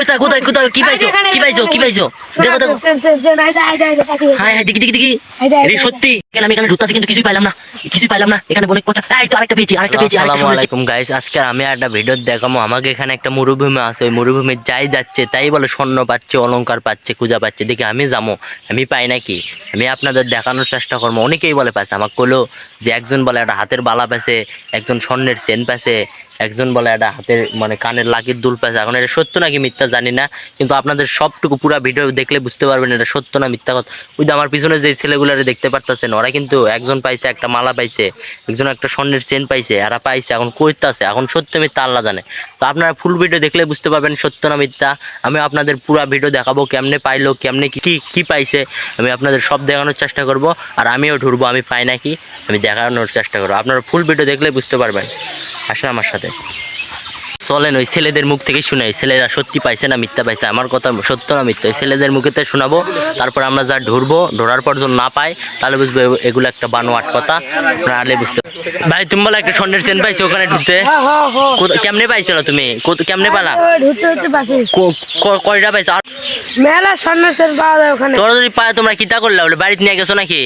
কোথায় কোথায় কোথায় কি পাইছো? কি পাইছো? কি পাইছো? দেখো দেখো। হ্যাঁ হ্যাঁ দেখি দেখি দেখি। এটা সত্যি এখানে আমি এখানে ঢুকতেছি কিন্তু কিছুই পাইলাম না। কিছুই পাইলাম না। এখানে অনেক পচা এই তো আরেকটা পেয়েছি আরেকটা পেয়েছি আসসালামু আলাইকুম গাইস আজকে আমি একটা ভিডিও দেখাবো। আমাকে এখানে একটা মরুভূমি আছে। ওই মরুভূমি যাই যাচ্ছে তাই বলে স্বর্ণ পাচ্ছে অলংকার পাচ্ছে পূজা পাচ্ছে। দেখি আমি যাব আমি পাই নাকি? আমি আপনাদের দেখানোর চেষ্টা করব। অনেকেই বলে পাচ্ছে আমাকে কলো যে একজন বলে একটা হাতের বালা পাচ্ছে একজন স্বর্ণের চেন পাচ্ছে একজন বলে এটা হাতের মানে কানের লাকির দুল পাচ্ছে এখন এটা সত্য নাকি মিথ্যা জানি না, কিন্তু আপনাদের সবটুকু পুরো ভিডিও দেখলে বুঝতে পারবেন এটা সত্য না মিথ্যা কথা। ওই যে আমার পিছনে যে ছেলেগুলারে দেখতে পারতেছেন, ওরা কিন্তু একজন পাইছে, একটা মালা পাইছে, একজন একটা স্বর্ণের চেন পাইছে, এরা পাইছে, এখন কইতাছে, এখন সত্য মিথ্যা আল্লাহ জানে। তো আপনারা ফুল ভিডিও দেখলে বুঝতে পারবেন সত্য না মিথ্যা। আমি আপনাদের পুরো ভিডিও দেখাবো কেমনে পাইলো, কেমনে কি- কি পাইছে, আমি আপনাদের সব দেখানোর চেষ্টা করব, আর আমিও ঢুরবো, আমি পাই নাকি, আমি দেখানোর চেষ্টা করব। আপনারা ফুল ভিডিও দেখলে বুঝতে পারবেন। আসেন আমার সাথে। চলেন ওই ছেলেদের মুখ থেকে শুনাই ছেলেরা সত্যি পাইছে না মিথ্যা পাইছে? আমার কথা সত্য না মিথ্যা? ওই ছেলেদের মুখেতে শোনাবো তারপর আমরা যা ঢুরবো ঢোরার পর যখন না পাই তাহলে বুঝব এগুলো একটা বানোয়াট কথা। নাহলে বুঝতে ভাই তুমি বলো একটা স্বর্ণের চেন পাইছো ওখানে ঢুকতে কেমনে পাইছো না তুমি? কেমনে পালা? কয়টা পাইছো? মেলা স্বর্ণের সেল পাওয়া যায় ওখানে। তোরা যদি পায় তোমরা কিতা করলে? বাড়িতে নিয়ে গেছো নাকি?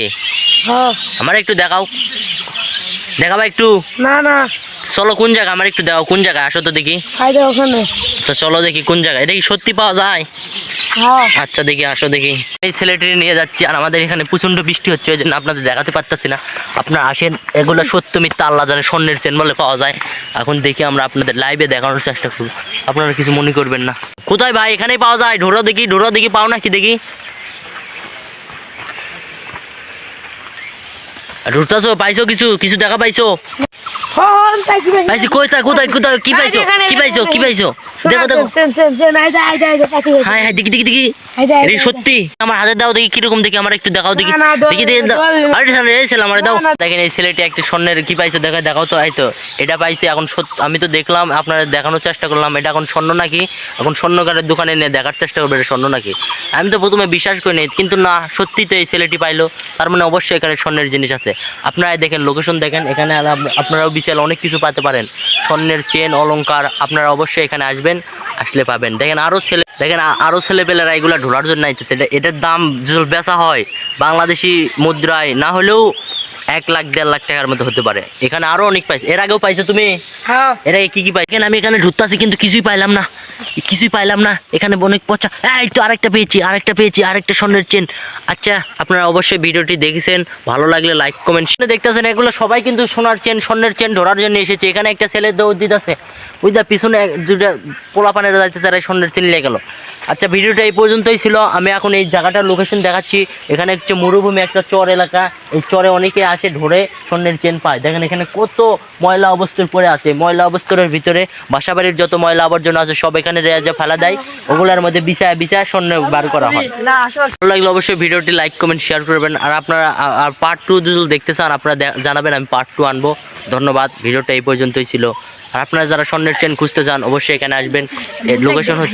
হ্যাঁ। আমার একটু দেখাও। দেখাবা একটু? না না। চলো কোন জায়গা? আমার একটু কোন আসো তো দেখি। ওখানে। তো চলো দেখি কোন জায়গায় এটা কি সত্যি পাওয়া যায়? হ্যাঁ। আচ্ছা দেখি আসো দেখি। এই ছেলেটি নিয়ে যাচ্ছি আর আমাদের এখানে প্রচণ্ড বৃষ্টি হচ্ছে ওই জন্য আপনাদের দেখাতে পারতেছি না। আপনারা আসেন এগুলো সত্য মিথ্যা আল্লাহ জানে স্বর্ণের চেন বলে পাওয়া যায়। এখন দেখি আমরা আপনাদের লাইভে দেখানোর চেষ্টা করব। আপনারা কিছু মনে করবেন না। কোথায় ভাই? এখানেই পাওয়া যায়? ঢোরো দেখি ঢোরো দেখি পাও না কি দেখি? ঢুকতেছো পাইছো কিছু কিছু দেখা পাইছো? পাইছি? কোথায় কোথায় কি পাইছো? কি পাইছো কি পাইছো? দেখো দেখো। আই দে। সত্যি আমার হাতে দাও দেখি কীরকম দেখি আমার একটু দেখাও দেখি। দেখি দেখি। আরে সামনে এই ছেলে আমার দাও। দেখেন এই ছেলেটি একটা স্বর্ণের কি পাইছে দেখা দেখাও তো তো। এটা পাইছে এখন আমি তো দেখলাম আপনাদের দেখানোর চেষ্টা করলাম। এটা এখন স্বর্ণ নাকি? এখন স্বর্ণকারের দোকানে নিয়ে দেখার চেষ্টা করবে এটা স্বর্ণ নাকি? আমি তো প্রথমে বিশ্বাস করি নি কিন্তু না সত্যি তো এই ছেলেটি পাইলো। তার মানে অবশ্যই এখানে স্বর্ণের জিনিস আছে। আপনারা দেখেন লোকেশন দেখেন এখানে আপনারাও বিশাল অনেক কিছু পাতে পারেন। স্বর্ণের চেন অলঙ্কার আপনারা অবশ্যই এখানে আসবেন আসলে পাবেন। দেখেন আরও ছেলে দেখেন আরও ছেলেপেলেরা এগুলো ঢোলার জন্য আইতেছে। এটা এটার দাম যেসব বেচা হয় বাংলাদেশি মুদ্রায় না হলেও এক লাখ দেড় লাখ টাকার মতো হতে পারে। এখানে আরও অনেক পাইছে। এর আগেও পাইছো তুমি? হ্যাঁ। এর আগে কি কি পাই আমি এখানে ঢুকতে আছি কিন্তু কিছুই পাইলাম না। কিছুই পাইলাম না। এখানে অনেক পচা। এই তো আরেকটা পেয়েছি আরেকটা পেয়েছি, আরেকটা স্বর্ণের চেন আচ্ছা আপনারা অবশ্যই ভিডিওটি দেখেছেন। ভালো লাগলে লাইক কমেন্ট শুনে দেখতেছেন এগুলো সবাই কিন্তু সোনার চেন স্বর্ণের চেন ধরার জন্য এসেছে। এখানে একটা ছেলে দৌড় দিতেছে। যা পিছনে দুইটা পোলা পানের যাইতেছে আর স্বর্ণের চেন লেগে গেল। আচ্ছা ভিডিওটা এই পর্যন্তই ছিল। আমি এখন এই জায়গাটার লোকেশন দেখাচ্ছি। এখানে হচ্ছে মরুভূমি, একটা চর এলাকা। এই চরে অনেকে আসে ধরে স্বর্ণের চেন পায়। দেখেন এখানে কত ময়লা অবস্থার পরে আছে। ময়লা অবস্থার ভিতরে বাসাবাড়ির যত ময়লা আবর্জনা আছে সব এখানে যে ফেলা দেয় ওগুলোর মধ্যে বিছায় বিছায় স্বর্ণ বার করা হয়। ভালো লাগলে অবশ্যই ভিডিওটি লাইক কমেন্ট শেয়ার করবেন। আর আপনারা আর পার্ট টু যদি দেখতে চান আপনারা জানাবেন আমি পার্ট টু আনব। ধন্যবাদ ভিডিওটা এই পর্যন্তই ছিল। আর আপনারা যারা স্বর্ণের চেন খুঁজতে চান অবশ্যই এখানে আসবেন। লোকেশন হচ্ছে